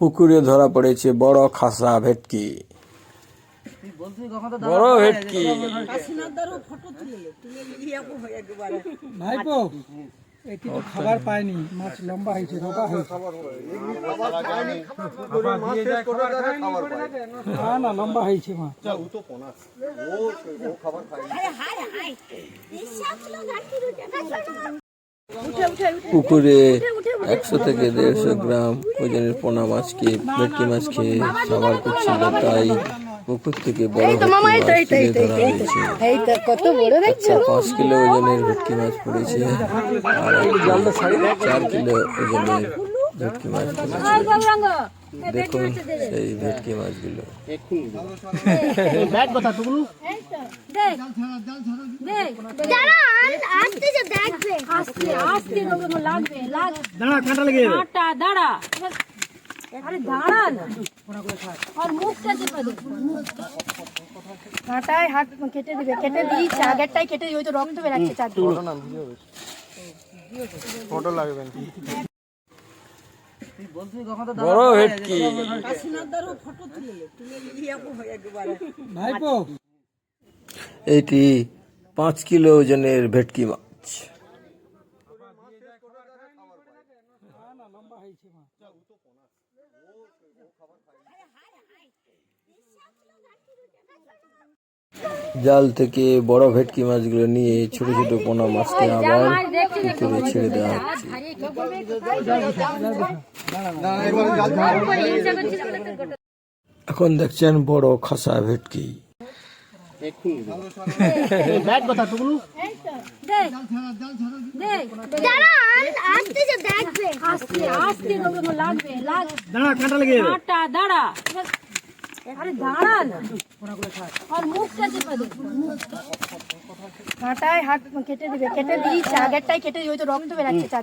পুকুরে ধরা পড়েছে বড় খাসা ভেটকি। বড় ভেটকি। ভাইপো খাবার পায়নি মাছ লম্বা হয়েছে রোগা হয়েছে। না না লম্বা হয়েছে মাছ। পুকুরে একশো থেকে দেড়শো গ্রাম ওজনের পোনা মাছকে ভেটকি মাছ খেয়ে সাবার করছিল। তাই পুকুর থেকে বড় ভেটকি মাছ তুলে ধরা হয়েছে। এই তো কত বড় দেখছ আচ্ছা, পাঁচ কিলো ওজনের ভেটকি মাছ পড়েছে। আর চার কিলো ওজনের ভেটকি মাছ পড়েছে। দেখুন সেই ভেটকি মাছগুলো। দেখবে। আস্তে আস্তে দৌড়ানো লাগবে লাগ দাঁড়া কাঁটা লেগে যাবে। কাঁটা দাঁড়া। আরে দাঁড়া না আর মুখটা চেপে দে কাঁটায় হাত কেটে দিবে কেটে দিয়েছে আগেরটাই কেটে দিয়ে ওই তো রক্ত বেরাচ্ছে চার বড় ভেটকি ভাইপো। এটি পাঁচ কিলো ওজনের ভেটকি মাছ জাল থেকে বড় ভেটকি মাছগুলো নিয়ে ছোট ছোট পোনা মাছকে আবার পুকুরে ছেড়ে দেওয়া হচ্ছে এখন দেখছেন বড় খাসা ভেটকি দাঁড়া লাগবে আরে দাঁড়া না আর মুখটা চেপে দে কাঁটায় হাত কেটে দিবে কেটে দিয়েছে আগেরটাই কেটে দিয়ে ওই তো রক্ত বেরাচ্ছে চার